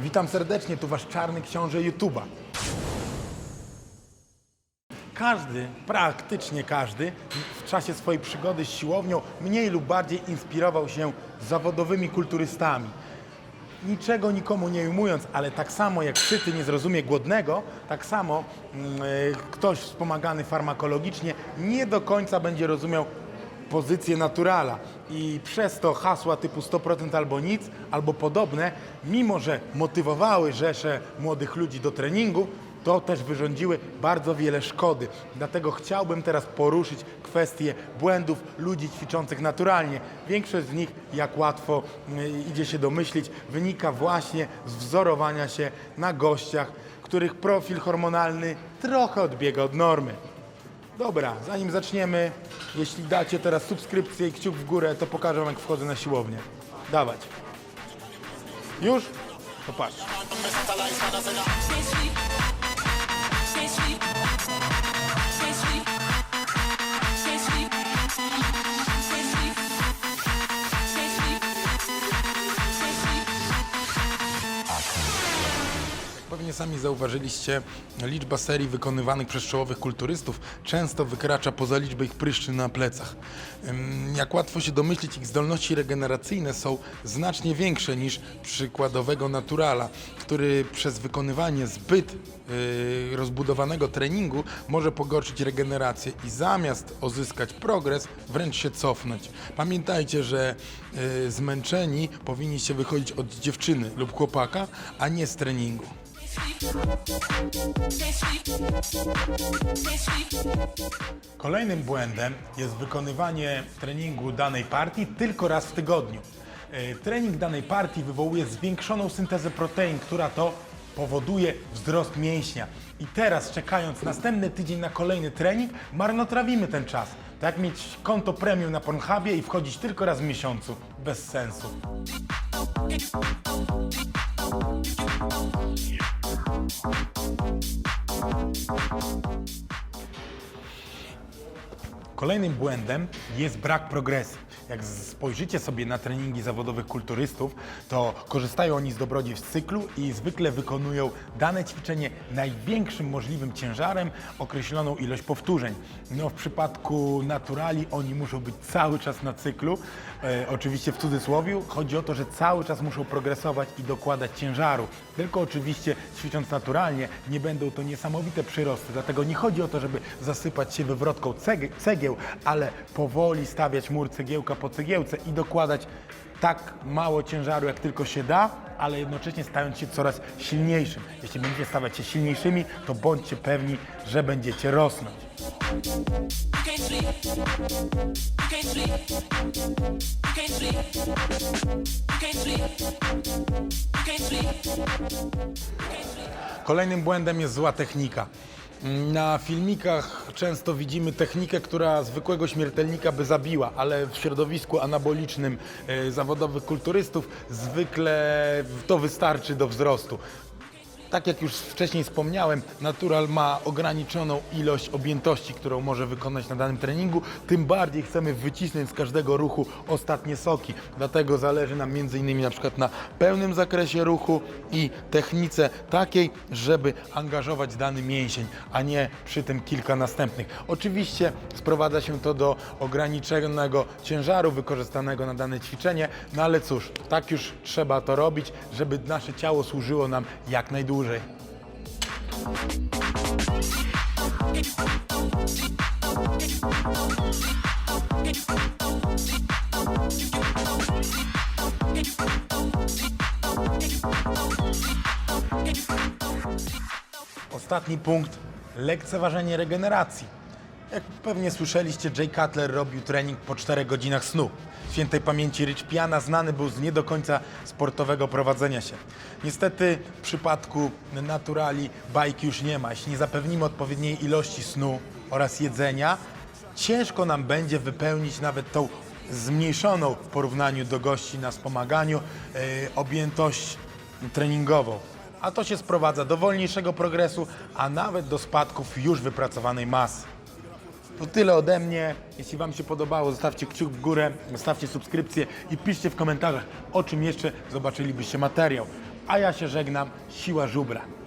Witam serdecznie, tu wasz czarny książę YouTube'a. Każdy, praktycznie każdy, w czasie swojej przygody z siłownią mniej lub bardziej inspirował się zawodowymi kulturystami. Niczego nikomu nie ujmując, ale tak samo jak syty nie zrozumie głodnego, tak samo e, ktoś wspomagany farmakologicznie nie do końca będzie rozumiał pozycję naturala i przez to hasła typu 100% albo nic, albo podobne, mimo że motywowały rzesze młodych ludzi do treningu, to też wyrządziły bardzo wiele szkody. Dlatego chciałbym teraz poruszyć kwestię błędów ludzi ćwiczących naturalnie. Większość z nich, jak łatwo y, idzie się domyślić, wynika właśnie z wzorowania się na gościach, których profil hormonalny trochę odbiega od normy. Dobra, zanim zaczniemy, jeśli dacie teraz subskrypcję i kciuk w górę, to pokażę wam jak wchodzę na siłownię. Dawać. Już? To patrz. Pewnie sami zauważyliście, liczba serii wykonywanych przez czołowych kulturystów często wykracza poza liczbę ich pryszczy na plecach. Jak łatwo się domyślić, ich zdolności regeneracyjne są znacznie większe niż przykładowego naturala, który przez wykonywanie zbyt yy, rozbudowanego treningu może pogorszyć regenerację i zamiast uzyskać progres, wręcz się cofnąć. Pamiętajcie, że yy, zmęczeni powinniście wychodzić od dziewczyny lub chłopaka, a nie z treningu. Kolejnym błędem jest wykonywanie treningu danej partii tylko raz w tygodniu. E, Trening danej partii wywołuje zwiększoną syntezę protein, która to powoduje wzrost mięśnia. I teraz, czekając następny tydzień na kolejny trening, marnotrawimy ten czas. Tak mieć konto premium na Pornhubie i wchodzić tylko raz w miesiącu. Bez sensu. Kolejnym błędem jest brak progresji. Jak spojrzycie sobie na treningi zawodowych kulturystów, to korzystają oni z dobrodziejstw cyklu i zwykle wykonują dane ćwiczenie największym możliwym ciężarem, określoną ilość powtórzeń. No w przypadku naturali oni muszą być cały czas na cyklu, e, oczywiście w cudzysłowie. Chodzi o to, że cały czas muszą progresować i dokładać ciężaru. Tylko oczywiście ćwicząc naturalnie nie będą to niesamowite przyrosty, dlatego nie chodzi o to, żeby zasypać się wywrotką ceg- cegieł, ale powoli stawiać mur cegiełka po cegiełce i dokładać tak mało ciężaru, jak tylko się da, ale jednocześnie stając się coraz silniejszym. Jeśli będziecie stawać się silniejszymi, to bądźcie pewni, że będziecie rosnąć. Kolejnym błędem jest zła technika. Na filmikach często widzimy technikę, która zwykłego śmiertelnika by zabiła, ale w środowisku anabolicznym e, zawodowych kulturystów zwykle to wystarczy do wzrostu. Tak jak już wcześniej wspomniałem, Natural ma ograniczoną ilość objętości, którą może wykonać na danym treningu. Tym bardziej chcemy wycisnąć z każdego ruchu ostatnie soki. Dlatego zależy nam innymi na przykład na pełnym zakresie ruchu i technice takiej, żeby angażować dany mięsień, a nie przy tym kilka następnych. Oczywiście sprowadza się to do ograniczonego ciężaru wykorzystanego na dane ćwiczenie, no ale cóż, tak już trzeba to robić, żeby nasze ciało służyło nam jak najdłużej. Ostatni punkt. Lekceważenie regeneracji. Jak pewnie słyszeliście, Jay Cutler robił trening po 4 godzinach snu. Świętej pamięci Rich Piana znany był z nie do końca sportowego prowadzenia się. Niestety w przypadku naturali bajki już nie ma. Jeśli nie zapewnimy odpowiedniej ilości snu oraz jedzenia, ciężko nam będzie wypełnić nawet tą zmniejszoną w porównaniu do gości na wspomaganiu yy, objętość treningową. A to się sprowadza do wolniejszego progresu, a nawet do spadków już wypracowanej masy. To tyle ode mnie. Jeśli Wam się podobało, zostawcie kciuk w górę, zostawcie subskrypcję i piszcie w komentarzach, o czym jeszcze zobaczylibyście materiał. A ja się żegnam, siła żubra.